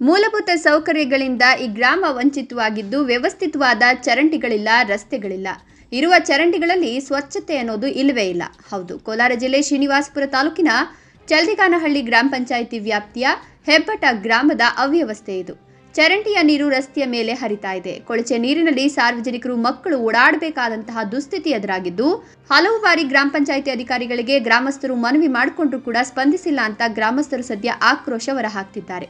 ಮೂಲಭೂತ ಸೌಕರ್ಯಗಳಿಂದ ಈ ಗ್ರಾಮ ವಂಚಿತವಾಗಿದ್ದು ವ್ಯವಸ್ಥಿತವಾದ ಚರಂಡಿಗಳಿಲ್ಲ, ರಸ್ತೆಗಳಿಲ್ಲ. ಇರುವ ಚರಂಡಿಗಳಲ್ಲಿ ಸ್ವಚ್ಛತೆ ಅನ್ನೋದು ಇಲ್ಲವೇ ಇಲ್ಲ. ಹೌದು, ಕೋಲಾರ ಜಿಲ್ಲೆ ಶ್ರೀನಿವಾಸಪುರ ತಾಲೂಕಿನ ಚಲ್ದಿಗಾನಹಳ್ಳಿ ಗ್ರಾಮ ಪಂಚಾಯಿತಿ ವ್ಯಾಪ್ತಿಯ ಹೆಬ್ಬಟ ಗ್ರಾಮದ ಅವ್ಯವಸ್ಥೆ ಇದು. ಚರಂಡಿಯ ನೀರು ರಸ್ತೆಯ ಮೇಲೆ ಹರಿತಾ ಇದೆ. ಕೊಳಚೆ ನೀರಿನಲ್ಲಿ ಸಾರ್ವಜನಿಕರು, ಮಕ್ಕಳು ಓಡಾಡಬೇಕಾದಂತಹ ದುಸ್ಥಿತಿ ಎದುರಾಗಿದ್ದು, ಹಲವು ಬಾರಿ ಗ್ರಾಮ ಪಂಚಾಯಿತಿ ಅಧಿಕಾರಿಗಳಿಗೆ ಗ್ರಾಮಸ್ಥರು ಮನವಿ ಮಾಡಿಕೊಂಡ್ರು ಕೂಡ ಸ್ಪಂದಿಸಿಲ್ಲ ಅಂತ ಗ್ರಾಮಸ್ಥರು ಸದ್ಯ ಆಕ್ರೋಶ ಹೊರಹಾಕ್ತಿದ್ದಾರೆ.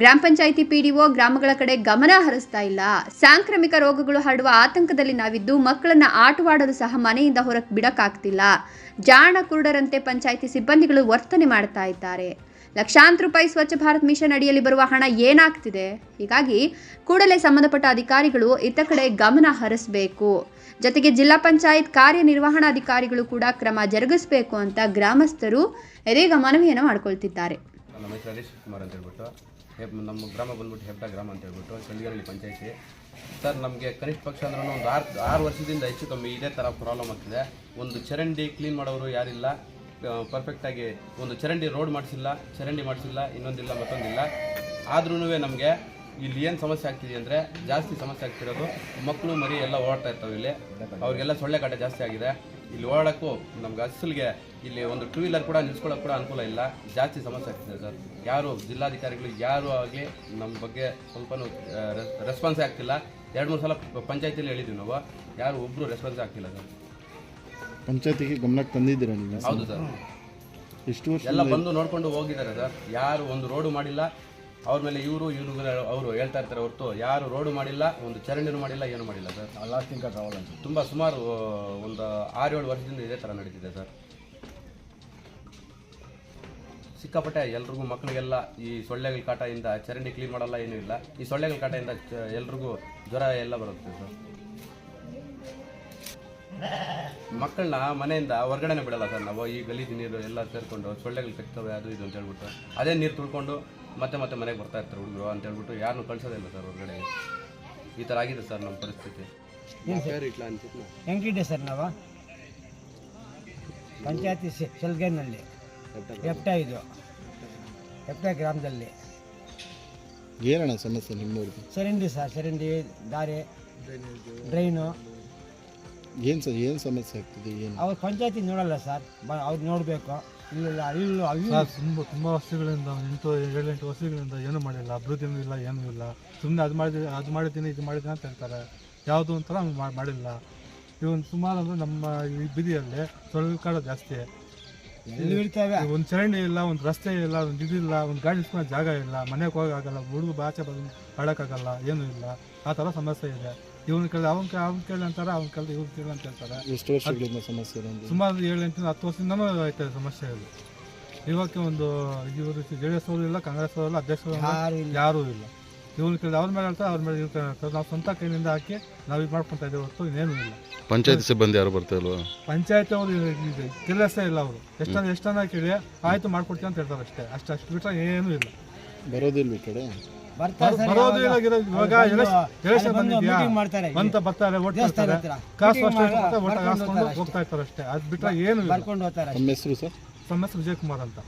ಗ್ರಾಮ ಪಂಚಾಯಿತಿ ಪಿಡಿಒ ಗ್ರಾಮಗಳ ಕಡೆ ಗಮನ ಹರಿಸ್ತಾ ಇಲ್ಲ. ಸಾಂಕ್ರಾಮಿಕ ರೋಗಗಳು ಹರಡುವ ಆತಂಕದಲ್ಲಿ ನಾವಿದ್ದು ಮಕ್ಕಳನ್ನ ಆಟವಾಡಲು ಸಹ ಮನೆಯಿಂದ ಹೊರಕ್ ಬಿಡಕ್ಕಾಗ್ತಿಲ್ಲ. ಜಾಣ ಕುರುಡರಂತೆ ಪಂಚಾಯಿತಿ ಸಿಬ್ಬಂದಿಗಳು ವರ್ತನೆ ಮಾಡ್ತಾ ಇದ್ದಾರೆ. ಲಕ್ಷಾಂತರ ರೂಪಾಯಿ ಸ್ವಚ್ಛ ಭಾರತ್ ಮಿಷನ್ ಅಡಿಯಲ್ಲಿ ಬರುವ ಹಣ ಏನಾಗ್ತಿದೆ? ಹೀಗಾಗಿ ಕೂಡಲೇ ಸಂಬಂಧಪಟ್ಟ ಅಧಿಕಾರಿಗಳು ಇತ್ತ ಕಡೆ ಗಮನ ಹರಿಸಬೇಕು. ಜೊತೆಗೆ ಜಿಲ್ಲಾ ಪಂಚಾಯತ್ ಕಾರ್ಯನಿರ್ವಹಣಾಧಿಕಾರಿಗಳು ಕೂಡ ಕ್ರಮ ಜರುಗಿಸಬೇಕು ಅಂತ ಗ್ರಾಮಸ್ಥರು ಇದೀಗ ಮನವಿಯನ್ನು ಮಾಡ್ಕೊಳ್ತಿದ್ದಾರೆ. ಹೆಬ್, ನಮ್ಮ ಗ್ರಾಮ ಬಂದ್ಬಿಟ್ಟು ಹೆಬ್ಬ ಗ್ರಾಮ ಅಂತ ಹೇಳ್ಬಿಟ್ಟು ಚಂಡಿಗರಳ್ಳಿ ಪಂಚಾಯತಿ. ಸರ್, ನಮಗೆ ಕನಿಷ್ಠ ಪಕ್ಷ ಅಂದ್ರೂ ಒಂದು ಆರು ಆರು ವರ್ಷದಿಂದ ಹೆಚ್ಚು ಕಮ್ಮಿ ಇದೇ ಥರ ಪ್ರಾಬ್ಲಮ್ ಆಗ್ತಿದೆ. ಒಂದು ಚರಂಡಿ ಕ್ಲೀನ್ ಮಾಡೋರು ಯಾರಿಲ್ಲ. ಪರ್ಫೆಕ್ಟಾಗಿ ಒಂದು ಚರಂಡಿ ರೋಡ್ ಮಾಡಿಸಿಲ್ಲ, ಚರಂಡಿ ಮಾಡಿಸಿಲ್ಲ, ಇನ್ನೊಂದಿಲ್ಲ, ಮತ್ತೊಂದಿಲ್ಲ. ಆದ್ರೂ ನಮಗೆ ಇಲ್ಲಿ ಏನು ಸಮಸ್ಯೆ ಆಗ್ತಿದೆ ಅಂದರೆ ಜಾಸ್ತಿ ಸಮಸ್ಯೆ ಆಗ್ತಿರೋದು ಮಕ್ಕಳು, ಮರಿ ಎಲ್ಲ ಓಡಾಡ್ತಾ ಇರ್ತಾವೆ ಇಲ್ಲಿ. ಅವ್ರಿಗೆಲ್ಲ ಸೊಳ್ಳೆ ಕಾಟ ಜಾಸ್ತಿ ಆಗಿದೆ. ಇಲ್ಲಿ ಓಡಾಡೋಕ್ಕೂ ನಮ್ಗೆ ಅಸಲಿಗೆ ಇಲ್ಲಿ ಒಂದು ಟೂ ವೀಲರ್ ಕೂಡ ನಿಲ್ಸ್ಕೊಳ್ಳೋಕೆ ಕೂಡ ಅನುಕೂಲ ಇಲ್ಲ. ಜಾಸ್ತಿ ಸಮಸ್ಯೆ ಆಗ್ತಿದೆ ಸರ್. ಯಾರು ಜಿಲ್ಲಾಧಿಕಾರಿಗಳು ಯಾರು ಆಗಲಿ ನಮ್ಮ ಬಗ್ಗೆ ಸ್ವಲ್ಪನೂ ರೆಸ್ಪಾನ್ಸೇ ಆಗ್ತಿಲ್ಲ. ಎರಡು ಮೂರು ಸಲ ಪಂಚಾಯತಿಯಲ್ಲಿ ಹೇಳಿದ್ವಿ ನಾವು. ಯಾರು ಒಬ್ಬರು ರೆಸ್ಪಾನ್ಸ್ ಆಗ್ತಿಲ್ಲ ಸರ್. ಪಂಚಾಯತಿಗೆ ಗಮನಕ್ಕೆ ತಂದಿದ್ದೀರಾ ನೀವು? ಹೌದು ಸರ್. ಎಷ್ಟು ವರ್ಷ ಎಲ್ಲ ಬಂದು ನೋಡಿಕೊಂಡು ಹೋಗಿದ್ದಾರೆ ಸರ್. ಯಾರು ಒಂದು ರೋಡು ಮಾಡಿಲ್ಲ ಅವ್ರ ಮೇಲೆ ಇವರು ಇವರು ಅವರು ಹೇಳ್ತಾ ಇರ್ತಾರೆ ಹೊರತು ಯಾರು ರೋಡು ಮಾಡಿಲ್ಲ ಒಂದು ಚರಂಡಿನೂ ಮಾಡಿಲ್ಲ ಏನು ಮಾಡಿಲ್ಲ ಸರ್. ಲಾಸ್ಟ್ ತಿಂಕ ಟ್ರಾವಲ್ ಅಂತ ತುಂಬ ಸುಮಾರು ಒಂದು ಆರು ಏಳು ವರ್ಷದಿಂದ ಇದೇ ಥರ ನಡೀತಿದೆ ಸರ್. ಸಿಕ್ಕಾಪಟ್ಟೆ ಎಲ್ರಿಗೂ ಮಕ್ಕಳಿಗೆಲ್ಲ ಈ ಸೊಳ್ಳೆಗಳ ಕಾಟದಿಂದ ಚರಂಡಿ ಕ್ಲೀನ್ ಮಾಡಲ್ಲ ಏನೂ ಇಲ್ಲ. ಈ ಸೊಳ್ಳೆಗಳ ಕಾಟದಿಂದ ಎಲ್ರಿಗೂ ಜ್ವರ ಎಲ್ಲ ಬರುತ್ತೆ ಸರ್. ಮಕ್ಕಳನ್ನ ಮನೆಯಿಂದ ಹೊರಗಡೆನೆ ಬಿಡಲ್ಲ ಸರ್ ನಾವು. ಈ ಗಲೀಜು ನೀರು ಎಲ್ಲ ಸೇರಿಕೊಂಡು ಸೊಳ್ಳೆಗಳು ಕಚ್ತವೆ ಅದು ಇದು ಅಂತ ಹೇಳ್ಬಿಟ್ಟು. ಅದೇ ನೀರು ತುಳ್ಕೊಂಡು ಮತ್ತೆ ಮತ್ತೆ ಮನೆಗೆ ಬರ್ತಾ ಇರ್ತಾರೆ ಹುಡುಗರು ಅಂತ ಹೇಳ್ಬಿಟ್ಟು ಯಾರನ್ನು ಕಳ್ಸೋದಿಲ್ಲ ಸರ್ ಹೊರಗಡೆ. ಈ ಥರ ಆಗಿದೆ ಸರ್ ನಮ್ಮ ಪರಿಸ್ಥಿತಿ. ಹೆಂಗಿದೆ ಸರ್? ನಾವು? ಪಂಚಾಯತಿ ಸೆಲ್ಗೇನಲ್ಲಿ ಎಪ್ಟ ಇದು ಎಪ್ಟ ಗ್ರಾಮದಲ್ಲಿ. ಏನಣ್ಣ ಸಮಸ್ಯೆ ನಿಮ್ಮೂರಿಗೆ? ಚರಂಡಿ ಸರ್ ಸರಿಂದಿ ದಾರಿ ಡ್ರೈನು ಏನು ಸರ್ ಏನು ಸಮಸ್ಯೆ ಆಗ್ತಿದೆ ಏನು? ಅವ್ರು ಪಂಚಾಯತಿ ನೋಡಲ್ಲ ಸರ್. ಬ ಅವ್ರು ನೋಡಬೇಕು. ಇಲ್ಲ ಇಲ್ಲ. ಅಲ್ಲಿ ಸರ್ ತುಂಬ ತುಂಬ ವರ್ಷಗಳಿಂದ ಒಂದು ಎಂಟು ಏಳೆಂಟು ವರ್ಷಗಳಿಂದ ಏನೂ ಮಾಡಿಲ್ಲ. ಅಭಿವೃದ್ಧಿನೂ ಇಲ್ಲ ಏನೂ ಇಲ್ಲ. ಸುಮ್ಮನೆ ಅದು ಮಾಡಿದ ಅದು ಮಾಡಿದ್ದೀನಿ ಇದು ಮಾಡಿದ್ದೀನಿ ಅಂತ ಹೇಳ್ತಾರೆ. ಯಾವುದು ಒಂಥರ ಮಾ- ಮಾಡಿಲ್ಲ. ಇವನ್ ಸುಮಾರು ಅಂದರೆ ನಮ್ಮ ಈ ಬಿದಿಯಲ್ಲಿ ತೊಳೆದು ಕಾಡ ಜಾಸ್ತಿ. ಇಲ್ಲಿ ಇರ್ತವೆ ಒಂದು ಚರಂಡಿ ಇಲ್ಲ ಒಂದು ರಸ್ತೆ ಇಲ್ಲ ಒಂದು ಇದಿಲ್ಲ ಒಂದು ಗಾಡಿ ಇಟ್ಕೊಳ್ಳೋ ಜಾಗ ಇಲ್ಲ ಮನೆಗೆ ಹೋಗೋಕ್ಕಾಗಲ್ಲ ಹುಡುಗ ಆಚೆ ಬಂದು ಆಡೋಕ್ಕಾಗಲ್ಲ ಏನೂ ಇಲ್ಲ. ಆ ಥರ ಸಮಸ್ಯೆ ಇದೆ. ಇವನ್ ಕೇಳಿ ಅವ್ನು ಕೇಳಿ ಅವ್ನು ಕೇಳಿ ಅಂತಾರೆ ಅವ್ನ ಕೇಳಿ ಇವ್ನ ಕೇಳಿ ಅಂತ ಹೇಳ್ತಾರೆ. ಎಷ್ಟು ವರ್ಷಗಳಿಂದ ಸಮಸ್ಯೆ ಇದೆ ಸುಮಾರು ಏಳು ಎಂಟು ಹತ್ತು ವರ್ಷದಿಂದನೂ ಐತೆ ಸಮಸ್ಯೆ ಇದು ಇವಾಗ ಒಂದು ಇವರು ಜೆ ಡಿ ಎಸ್ ಅವರು ಇಲ್ಲ ಕಾಂಗ್ರೆಸ್ ಅವರು ಇಲ್ಲ ಅಧ್ಯಕ್ಷರು ಯಾರು ಇಲ್ಲ. ಯಾರೂ ಇಲ್ಲ. ಇವ್ನ ಕೇಳಿದ್ರೆ ಅವ್ರ ಮೇಲೆ ಹೇಳ್ತಾರೆ ಅವ್ರ ಮೇಲೆ ಇವ್ರು ಹೇಳ್ತಾರೆ ನಾವು ಸ್ವಂತ ಕೈಯಿಂದ ಹಾಕಿ ನಾವು ಇದು ಮಾಡ್ಕೊತಾ ಇದ್ದೇವೆ ಹೊರತು ಇನ್ನೇನು ಇಲ್ಲ. ಪಂಚಾಯತ್ ಸಿಬ್ಬಂದಿ ಯಾರು ಬರ್ತಾ ಇಲ್ವಾ? ಪಂಚಾಯತ್ ಅವರು ಕೆಲಸ ಇಲ್ಲ ಅವರು. ಎಷ್ಟನ್ನ ಎಷ್ಟನ್ನ ಕೇಳಿ ಆಯ್ತು ಮಾಡ್ಕೊಡ್ತೀವಿ ಅಂತ ಹೇಳ್ತಾರೆ ಅಷ್ಟೇ. ಅಷ್ಟು ಅಷ್ಟು ಬಿಟ್ಟರೆ ಏನೂ ಇಲ್ಲ. ಬರೋದಿಲ್ಲ ಈ ಕಡೆ? ಸರ್ ಅಂತ ಬರ್ತಾರೆ ಹತ್ರ. ಕಾಸು ಹೋಗ್ತಾ ಇರ್ತಾರೆ ಅಷ್ಟೇ ಅದು ಏನು ಹೋಗ್ತಾರೆ ನಮ್ಮ ಹೆಸರು ಸರ್? ವಿಜಯ್ ಕುಮಾರ್ ಅಂತ.